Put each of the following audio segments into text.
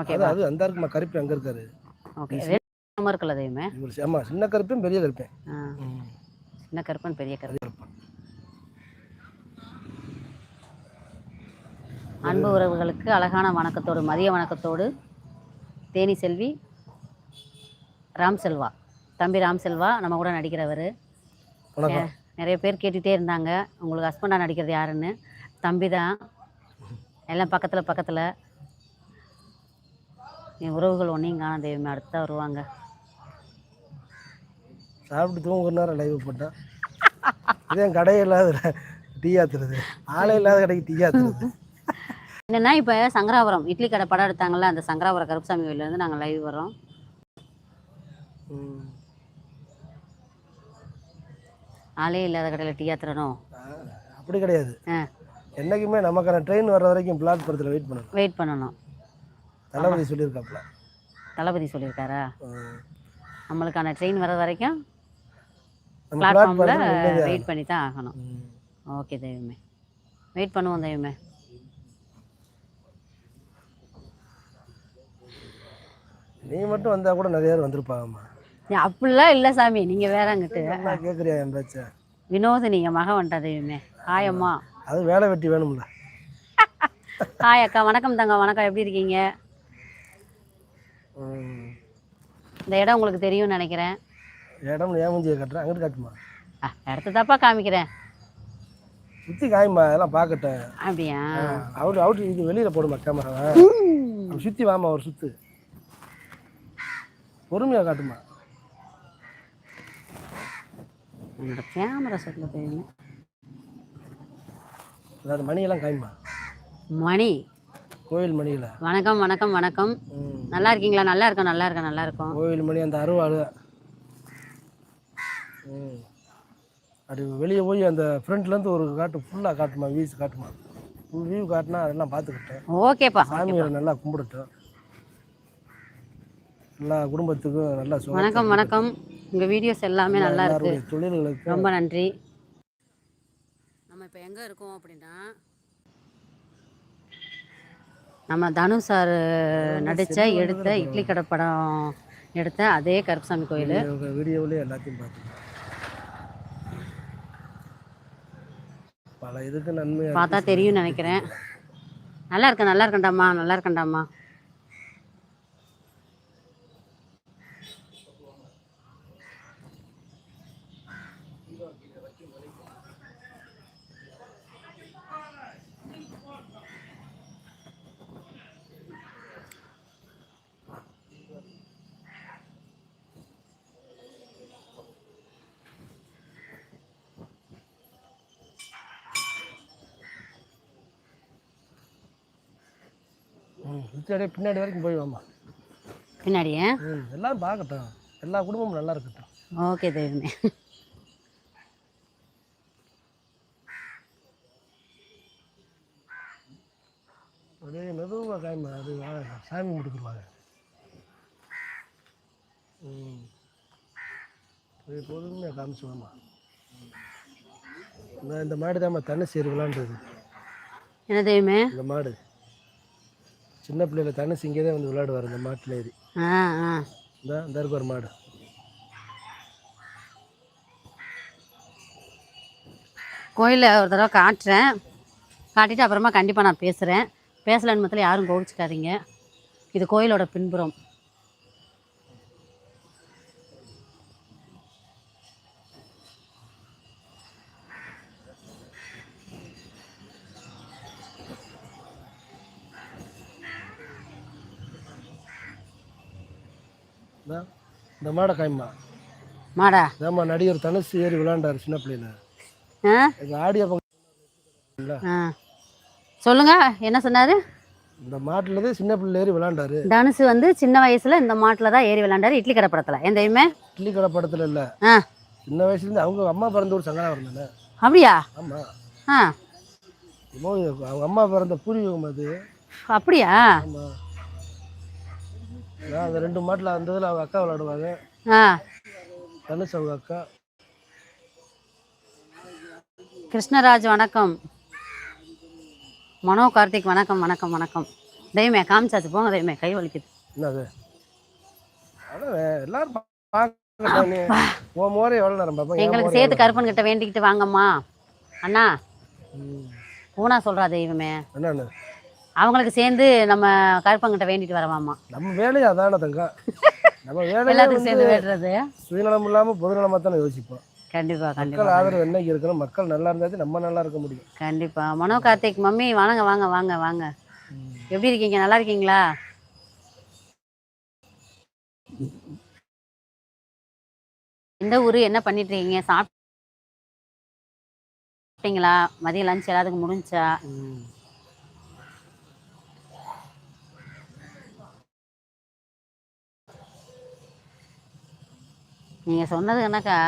Okay அது அந்த இருக்குமா கருப்பு அங்கே இருக்காரு. ஓகே. இருக்குல்ல தெய்வமே ஆமாம் சின்ன கருப்பேன் பெரிய கருப்பேன். சின்ன கருப்பன் பெரிய கருப்பன் அன்பு உறவுகளுக்கு அழகான வணக்கத்தோடு மதிய வணக்கத்தோடு தேனி செல்வி ராம் செல்வா. தம்பி ராம் செல்வா நம்ம கூட நடிக்கிறவர். நிறைய பேர் கேட்டுகிட்டே இருந்தாங்க. உங்களுக்கு ஹஸ்பண்டாக நடிக்கிறது யாருன்னு. தம்பி தான் எல்லாம் பக்கத்தில் பக்கத்தில். என் உறவுகள் ஒன்றையும் காண தெய்வமே அடுத்தா வருவாங்க. சாப்பிட்டு தூங்குற நேரம் லைவ் போட்டேன் இதே கடையே இல்லாத டீ ஆத்துறது. ஆளே இல்லாத கடைக்கு டீ ஆத்துறது. என்னென்னா இப்போ சங்கராபுரம் இட்லி கடை படம் எடுத்தாங்கல்ல அந்த சங்கராபுரம் கருப்புசாமி கோயிலேருந்து நாங்கள் லைவ் வரோம். ஆளே இல்லாத கடையில் டீ ஆத்துறணும் அப்படி கிடையாது. என்னைக்குமே நமக்கான ட்ரெயின் வர்ற வரைக்கும் பிளாட்ஃபாரத்தில் வெயிட் பண்ணணும். வெயிட் பண்ணணும். தளபதி சொல்லியிருக்காப்புல. தளபதி சொல்லியிருக்காரா. நம்மளுக்கான ட்ரெயின் வர வரைக்கும் பிளாட்ஃபார்மில் வெயிட் பண்ணி தான் ஆகணும். ஓகே தெய்வமே. வெயிட் பண்ணுவோம் தெய்வமே. நீ மட்டும் வந்தால் கூட நிறைய பேர் வந்திருப்பாங்கம்மா. அப்படிலாம் இல்லை சாமி நீங்கள் வேற அங்கிட்டு. கேட்குறியா என் பேச்ச. வினோதினி என் மகன் வந்துட்டா தெய்வமே. ஹாய் அம்மா. அது வேலை வெட்டி வேணும்ல. ஹாய் அக்கா. வணக்கம் தங்க. வணக்கம். எப்படி இருக்கீங்க ம். இந்த இடம் உங்களுக்கு தெரியும்னு நினைக்கிறேன். இடம் ஏன் மூஞ்சியை கட்டுறேன். அங்கிட்டு காட்டுமா? ஆ இடத்த தப்பா காமிக்கிறேன். சுற்றி காயுமா? அதெல்லாம் பார்க்கட்டேன் அப்படியா? அவுட் அவுட் இது வெளியில் போடுமா கேமராவை சுற்றி வாமா ஒரு சுத்து. பொறுமையாக காட்டுமா? உன்னோட கேமரா சொல்ல தெரியுமே அதாவது மணியெல்லாம் காயுமா? மணி? கோயில் மணியில். வணக்கம் வணக்கம் வணக்கம். நல்லா இருக்கீங்களா? நல்லா இருக்கோம் நல்லா இருக்கோம் நல்லா இருக்கோம். கோயில் மணி அந்த அருவாள் அப்படி வெளியே போய் அந்த ஃப்ரண்ட்லேருந்து ஒரு காட்டு ஃபுல்லாக காட்டுமா வியூஸ் காட்டுமா. ஃபுல் வியூ காட்டினா அதெல்லாம் பார்த்துக்கிட்டேன். ஓகேப்பா சாமியை நல்லா கும்பிடட்டும் எல்லா குடும்பத்துக்கும் நல்லா வணக்கம் வணக்கம். உங்க வீடியோஸ் எல்லாமே நல்லா இருக்கு. தொழில்களுக்கு ரொம்ப நன்றி. நம்ம இப்போ எங்கே இருக்கோம் அப்படின்னா நம்ம தனு சார் நடித்த எடுத்த இட்லி கடை படம். எடுத்த அதே கருப்புசாமி கோயில். வீடியோவிலே எல்லாத்தையும் பார்த்துக்கலாம் பல இதுக்கு நன்மை பார்த்தா தெரியும்னு நினைக்கிறேன். நல்லா இருக்கேன் நல்லா இருக்கேன்டாம்மா நல்லா இருக்கேன்டாம்மா சுற்றி பின்னாடி வரைக்கும் போய் வாமா பின்னாடியே? எல்லாரும் பார்க்கட்டும். எல்லா குடும்பமும் நல்லா இருக்கட்டும். ஓகே தெய்வமே. அப்படியே மெதுவாக காய்மா அது சாமி முடிக்கிடுவாங்க ம். அப்படியே பொறுமையாக காமிச்சுவாமா இந்த மாடு தாம்மா தண்ணி சேரு விளாண்டுது என்ன தெய்வமே? இந்த மாடு. சின்ன பிள்ளையில தனுசு இங்கே தான் வந்து விளையாடுவார் இந்த மாட்டில் ஏறி. ஆ ஆ. இந்த இந்த இருக்கு ஒரு மாடு. கோயிலில் ஒரு தடவை காட்டுறேன். காட்டிட்டு அப்புறமா கண்டிப்பாக நான் பேசுகிறேன் பேசலன்னு மத்தில யாரும் கோவிச்சுக்காதீங்க. இது கோயிலோட பின்புறம். இந்த மாடை காய்மா மாடா? இதாம்மா நடிகர் தனுசு ஏறி விளையாண்டார் சின்ன பிள்ளையில. ஆ? எங்கள் ஆடியோ ஆ. சொல்லுங்க என்ன சொன்னார்? இந்த மாட்டில் தான் சின்ன பிள்ளை ஏறி விளையாண்டாரு. தனுசு வந்து சின்ன வயசில் இந்த மாட்டில் தான் ஏறி விளையாண்டாரு இட்லி கடை படத்தில். என் தெய்வமே இட்லி கடை படத்தில் இல்லை. சின்ன வயசுலேருந்து அவங்க அம்மா பிறந்த ஒரு சங்கராவரம் தானே அப்படியா? ஆமாம் ஆ. என்னமோ அவங்க அம்மா பிறந்த பூர்வீகம் அது. அப்படியா? அந்த ரெண்டு மாட்டில் அந்த இதில் அவங்க அக்கா விளையாடுவாங்க. ஆ. தனுஷ் அவங்க அக்கா. கிருஷ்ணராஜ் வணக்கம். மனோ கார்த்திக் வணக்கம் வணக்கம் வணக்கம். தெய்வமே காமிச்சாச்சு. போங்க தெய்வமே கை வலிக்குது. என்னது? அதான் எல்லாரும் உன் மோரே எவ்வளோ நேரம் எங்களுக்கு சேர்த்து கருப்பன் கிட்ட வேண்டிக்கிட்டு வாங்கம்மா. அண்ணா. பூனா சொல்றா தெய்வமே. என்னன்னு அவங்களுக்கு சேர்ந்து நம்ம கருப்பங்கிட்ட வேண்டிட்டு வரவாமா நம்ம வேலையை அதான தங்க. நம்ம வேலையை எல்லாத்துக்கும் சேர்ந்து வேண்டுறது சுயநலம் இல்லாமல் பொதுநலமாக தானே யோசிப்போம். கண்டிப்பா கண்டிப்பா. மக்கள் ஆதரவு என்னைக்கு இருக்கணும் மக்கள் நல்லா இருந்தாச்சு நம்ம நல்லா இருக்க முடியும். கண்டிப்பா. மனோ கார்த்திக் மம்மி வாங்க வாங்க வாங்க வாங்க. எப்படி இருக்கீங்க? நல்லா இருக்கீங்களா? எந்த ஊரு என்ன பண்ணிட்டு இருக்கீங்க? சாப்பிட்டீங்களா? மதியம் லஞ்ச் எல்லாத்துக்கும் முடிஞ்சா? நீங்க சொன்னது என்னக்கா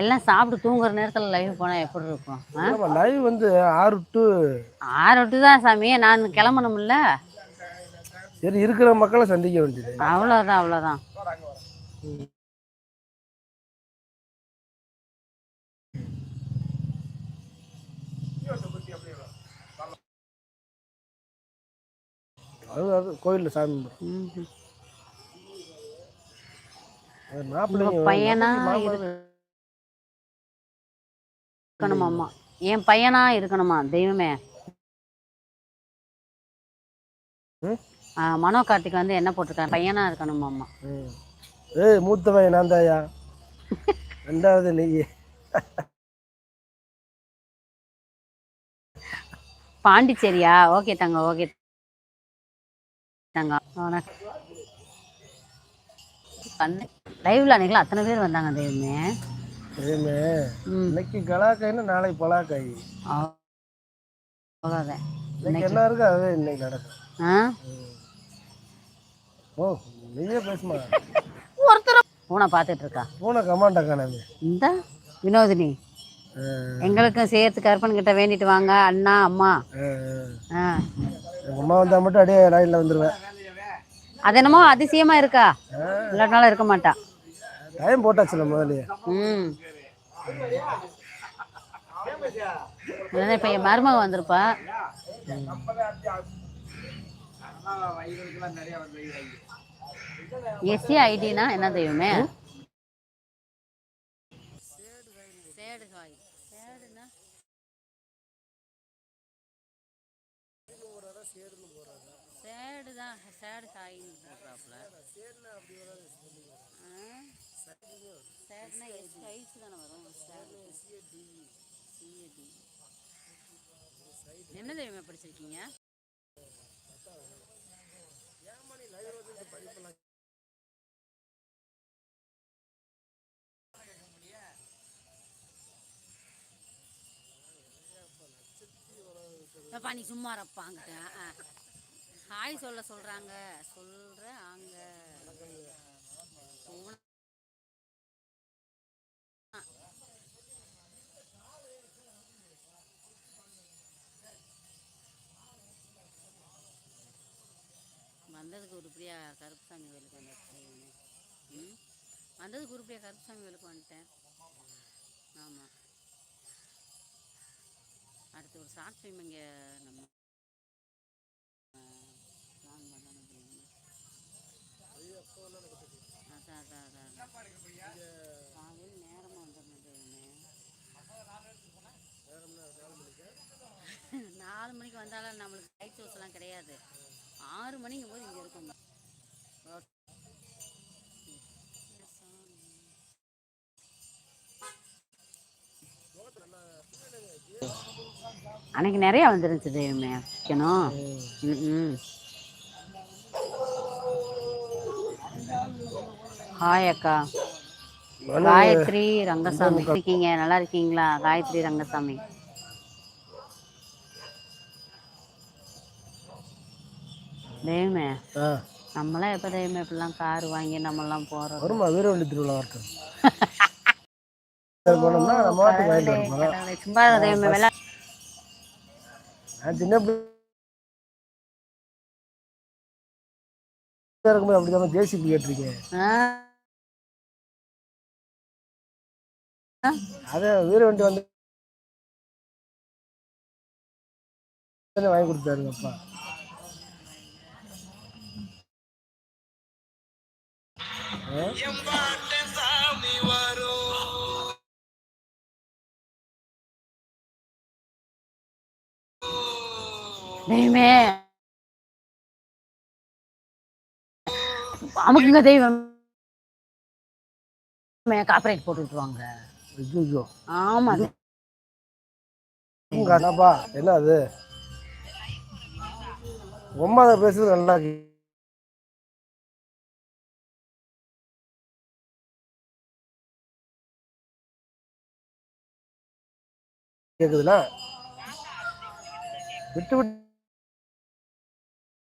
எல்லாம் சாப்பிட்டு தூங்குற நேரத்துல லைவ் போனா எப்படி இருக்கும்? லைவ் வந்து ஆறு டு ஆறு விட்டு தான் சாமி. நான் கிளம்பணும்ல? சரி இருக்கிற மக்களை சந்திக்க வேண்டியது. அவ்வளோதான் அவ்வளோதான் அது அது கோயிலில் சாமி பையனா இருக்கணுமாம்மா என் பையனா இருக்கணுமா? தெய்வமே. மனோ கார்த்திக் வந்து என்ன போட்டிருக்காரு? பையனா இருக்கணுமாம்மா. ஏய் மூத்தவன் நான் தாயா ரெண்டாவது நீ பாண்டிச்சேரியா? ஓகே தங்க ஓகே தங்க. உனக்கு லைவ்ல அன்னைக்கு அத்தனை பேர் வந்தாங்க தெய்வமே ஏமே ம். இன்னைக்கு கலாக்காய்னா நாளைக்கு பலாக்காய். அவ்வளோதான் இன்னைக்கு என்ன இருக்கு அதுவே இன்னைக்கு நடக்கும். ஆ? ஓ நீயே பேசுமா? ஒருத்தர் பூனை பார்த்துட்டு இருக்கா? பூனை கமாண்டா காணாமே இந்த வினோதினி. எங்களுக்கும் சேர்த்து கருப்பன் கிட்ட வேண்டிட்டு வாங்க அண்ணா அம்மா. அம்மா வந்தால் மட்டும் அப்படியே லைனில் வந்துடுவேன் அது என்னமோ அதிசயமா இருக்கா? இல்லாட்டினாலும் இருக்க மாட்டா. டைம் போட்டாச்சுல முதல்ல ம். இல்லைன்னா இப்போ என் மருமக வந்திருப்பா. எஸ்சி ஐடினா என்ன தெய்வமே? சேடு தான் சேடு காயின்னு போடுறாப்புல சேடுனா எஸ் சைஸ் தானே வரும். சேடு சிஏடி என்ன தெரியுமா படிச்சிருக்கீங்க? அப்பா நீ சும்மா இருப்பாங்கிட்ட ஹாய் சொல்ல சொல்றாங்க. சொல்ற அங்க வந்ததுக்கு உருப்படியா கருப்புசாமி கோயிலுக்கு வந்துட்டேன் ம்? வந்ததுக்கு உருப்படியா கருப்புசாமி கோயிலுக்கு வந்துட்டேன். ஆமாம் அடுத்து ஒரு ஷார்ட் ஃபிலிம் இங்கே நம்ம அதான் அதான் அதான் காலையில் நேரமாக வந்துடணும் நாலு மணிக்கு வந்தாலும் நம்மளுக்கு லைட் ஹவுஸ்லாம் கிடையாது. ஆறு மணிங்கும் போது இங்கே இருக்கும் அன்னைக்கு நிறைய வந்துருந்துச்சு தெய்வமே. ம் ம். ஹாய் அக்கா. காயத்ரி ரங்கசாமி. இருக்கீங்க? நல்லா இருக்கீங்களா? காயத்ரி ரங்கசாமி. தெய்வமே நம்மளாம் எப்போ தெய்வமே இப்படிலாம் கார் வாங்கி நம்மலாம் போகிறோம் வருமா? வீரவள்ளி திருவிழா வரட்டும். வர சும்மா தெய்வமே வெள்ளா நான் சின்ன பிள்ளை இருக்கும்போது அப்படி தான் ஜேசிபி கேட்டிருக்கேன். அதை வீரவண்டி வந்து வாங்கி கொடுத்தாருங்க அப்பா தெய்வமே அமுக்குங்க தெய்வம் காப்பரேட் போட்டு விட்டுருவாங்க ஐயோ ஆமா என்னப்பா என்ன அது ரொம்ப அதை பேசுறது நல்லா. கேக்குதுல விட்டு விட்டு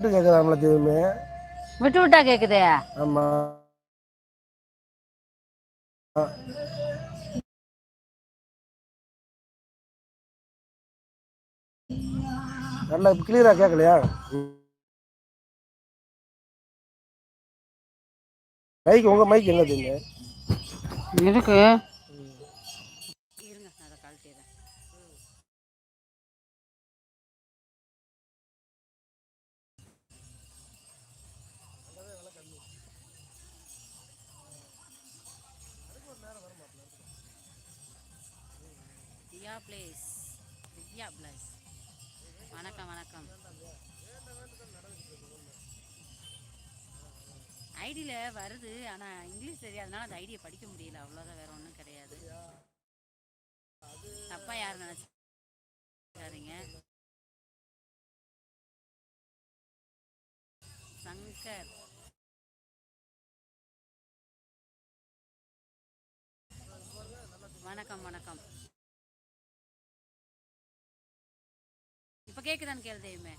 கேக்குதா நம்மள தெரியுமே விட்டு விட்டா கேக்குதே? ஆமா. நல்லா கிளியரா கேட்கலையா மைக் உங்க மைக் எங்க தெரியுங்க இருக்கு ஐடியில் வருது. ஆனால் இங்கிலீஷ் தெரியாதனால அந்த ஐடியை படிக்க முடியல. அவ்வளோதான். வேற ஒன்றும் கிடையாது. தப்பா யார் நினைச்சாருங்க சங்கர். வணக்கம் வணக்கம். இப்போ கேட்குதான்னு கேளு தெய்வமே.